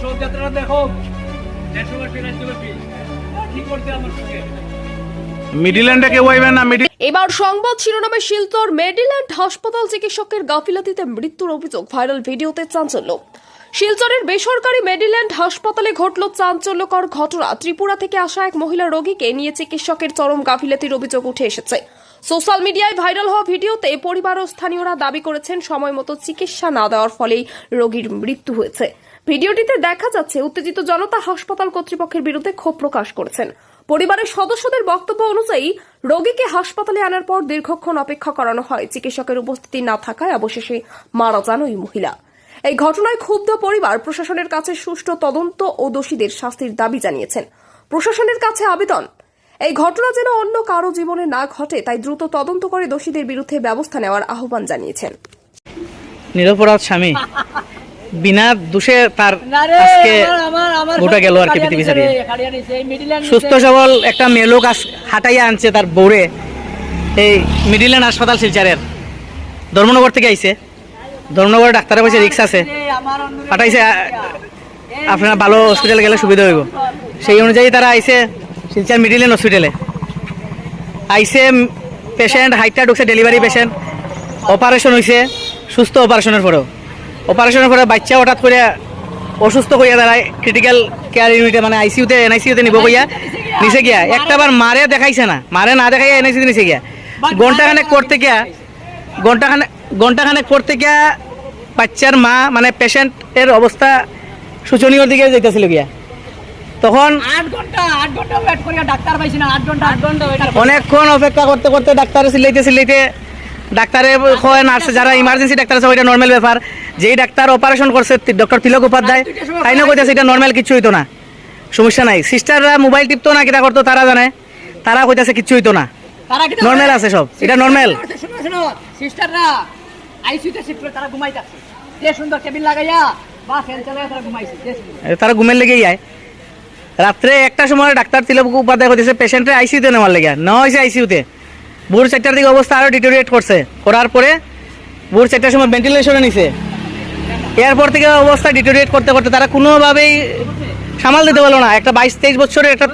শোভাযাত্রাটা দেখো। দেশবাসী রাজ্যবাসী কি করতে আমার সঙ্গে মিডিল্যান্ডে কেউ আইবেন না মিডিল এবার সংবাদ শিরোনামে শিলচর মেডিল্যান্ড হাসপাতাল চিকিৎসকের গাফিলতিতে মৃত্যুর অভিযোগ ভাইরাল ভিডিওতে চাঞ্চল্য। শিলচরের বেসরকারি মেডিল্যান্ড হাসপাতালে ঘটল চাঞ্চল্যকর ঘটনা। ত্রিপুরা থেকে আসা এক মহিলা রোগীকে নিয়ে চিকিৎসকের চরম গাফিলতির অভিযোগ উঠে এসেছে। সোশ্যাল মিডিয়ায় ভাইরাল হওয়া ভিডিওতে পরিবার ও স্থানীয়রা দাবি করেছেন সময় মতো চিকিৎসা না দেওয়ার ফলেই রোগীর মৃত্যু হয়েছে। ভিডিওটিতে দেখা যাচ্ছে উত্তেজিত জনতা হাসপাতাল কর্তৃপক্ষের বিরুদ্ধে ক্ষোভ প্রকাশ করেছেন। পরিবারের সদস্যদের বক্তব্য অনুযায়ী, রোগীকে হাসপাতালে আনার পর দীর্ঘক্ষণ অপেক্ষা করানো হয়, চিকিৎসকের উপস্থিতি না থাকায় অবশেষে মারা যান ওই মহিলা। এই ঘটনায় ক্ষুব্ধ পরিবার প্রশাসনের কাছে সুষ্ঠু তদন্ত ও দোষীদের শাস্তির দাবি জানিয়েছেন। প্রশাসনের কাছে আবেদন, এই ঘটনা যেন অন্য কারও জীবনে না ঘটে, তাই দ্রুত তদন্ত করে দোষীদের বিরুদ্ধে ব্যবস্থা নেওয়ার আহ্বান জানিয়েছেন। নিরপরাধ স্বামী। বিনা দোষে তার আজকে গোটা গেল আর কি পৃথিবী ছাড়িয়ে সুস্থ সবল একটা মেয়ে লোক আজ হাঁটাইয়া আনছে তার বউরে। এই মিডিল্যান্ড হাসপাতাল শিলচারের। ধর্মনগর থেকে আইছে। ধর্মনগর ডাক্তারের পাশে রিক্স আছে। হাঁটাইছে আপনার ভালো হসপিটালে গেলে সুবিধা হইব। সেই অনুযায়ী তারা আইছে শিলচার মিডিল্যান্ড হসপিটালে আইসে পেশেন্ট হাইটটা ঢুকছে ডেলিভারি পেশেন্ট অপারেশন হয়েছে সুস্থ অপারেশনের পরেও। অপারেশনের পরে বাচ্চা হঠাৎ করে অসুস্থ হইয়া দাঁড়ায় ক্রিটিক্যাল কেয়ার ইউনিটে মানে আইসিউতে এনআইসিউতে নিব কইয়া নিচে গিয়া। একটাবার মারে দেখাইছে না মারে না দেখাইয়া এনআইসিউতে নিচে গিয়া। ঘন্টাখানেক করতে গিয়া ঘন্টাখানেক ঘন্টাখানেক করতে গিয়া বাচ্চার মা মানে পেশেন্টের অবস্থা শোচনীয় দিকে যাইতেছিল গিয়া। তখন অনেকক্ষণ অপেক্ষা করতে করতে ডাক্তার সিলাইতে সিলাইতে ডাক্তারে কয় নার্স যারা ইমার্জেন্সি ডাক্তার আছে ওইটা নর্মাল ব্যাপার। যেই ডাক্তার অপারেশন করছে ডক্টর তিলক উপাধ্যায় তাই না কইতেছে এটা নর্মাল কিছু হইতো না। সমস্যা নাই। সিস্টাররা মোবাইল টিপতো না কিটা করতো তারা জানে। তারা কইতেছে কিছু হইতো না। নর্মাল আছে সব। এটা নর্মাল সিস্টাররা আইসিইউতে শিফট তারা ঘুমাইতাছে। যে সুন্দর টেবিল লাগাইয়া বা ফ্যান চালাইয়া তারা ঘুমাইছে। তারা ঘুমের লেগেই যায় রাত্রে একটা সময় ডাক্তার তিলক উপাধ্যায় কইতেছে পেশেন্টের আইসিউতে নেওয়ার লেগে নেওয়া হয়েছে আইসিউতে ভোর চারটার দিকে অবস্থা আরও ডিটোরিয়েট করছে। করার পরে ভোর চারটার সময় ভেন্টিলেশনে নিছে। এরপর থেকে অবস্থা ডিটোরিয়েট করতে করতে তারা কোনোভাবেই সামাল দিতে পারল না। একটা বাইশ তেইশ বছরের একটা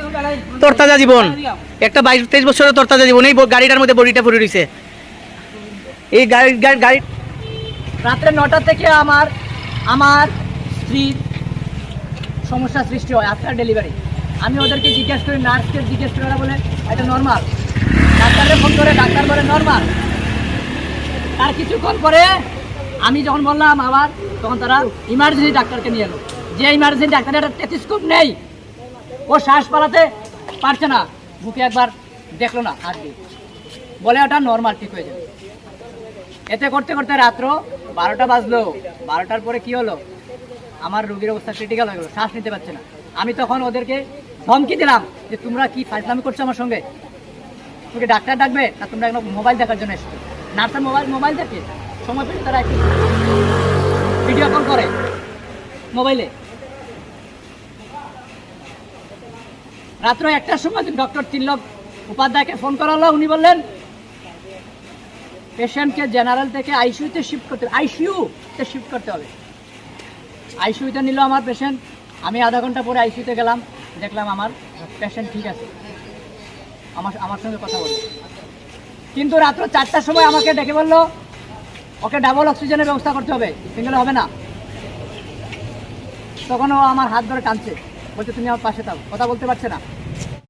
তরতাজা জীবন। একটা বাইশ তেইশ বছরের তরতাজা জীবন। এই গাড়িটার মধ্যে বডিটা পড়ে রয়েছে এই গাড়ি গাড়ি রাত্রে নটা থেকে আমার আমার স্ত্রীর সমস্যা সৃষ্টি হয় আফটার ডেলিভারি আমি ওদেরকে জিজ্ঞেস করি নার্সকে জিজ্ঞেস করে বলে, এটা নর্মাল ডাক্তারে ফোন করে, ডাক্তার বলে, নর্মাল। তার কিছুক্ষণ পরে আমি যখন বললাম আবার, তখন তারা ইমার্জেন্সি ডাক্তারকে নিয়ে এলো। যে ইমার্জেন্সি ডাক্তারের একটা টেথিস্কোপ নেই, ও শ্বাস পালাতে পারছে না। বুকে একবার দেখল না, হাত দিয়ে। বলে, ওটা নর্মাল, ঠিক হয়ে যাবে। এতে করতে করতে রাত্র বারোটা বাজলো। বারোটার পরে কি হলো? আমার রোগীর অবস্থা ক্রিটিক্যাল হয়ে গেলো, শ্বাস নিতে পারছে না। আমি তখন ওদেরকে ধমকি দিলাম যে, তোমরা কি ফাইজলামি করছ আমার সঙ্গে? তোকে ডাক্তার ডাকবে না তোমরা এখন মোবাইল দেখার জন্য এসছো। নার্সের মোবাইল মোবাইল দেখে সময় পেলে তারা একটু ভিডিও কল করে মোবাইলে রাত্র একটার সময় ডক্টর তিল্লক উপাধ্যায়কে ফোন করা হলো উনি বললেন পেশেন্টকে জেনারেল থেকে আইসিইউতে শিফট করতে আইসিইউতে শিফট করতে হবে। আইসিইউতে নিল আমার পেশেন্ট আমি আধা ঘণ্টা পরে আইসিইউতে গেলাম, দেখলাম আমার পেশেন্ট ঠিক আছে। আমার আমার সঙ্গে কথা বলল কিন্তু রাত্র চারটার সময় আমাকে ডেকে বলল, ওকে ডাবল অক্সিজেনের ব্যবস্থা করতে হবে সিঙ্গেল হবে না। তখন ও আমার হাত ধরে টানছে। বলছে, তুমি আমার পাশে থাকো। কথা বলতে পারছে না।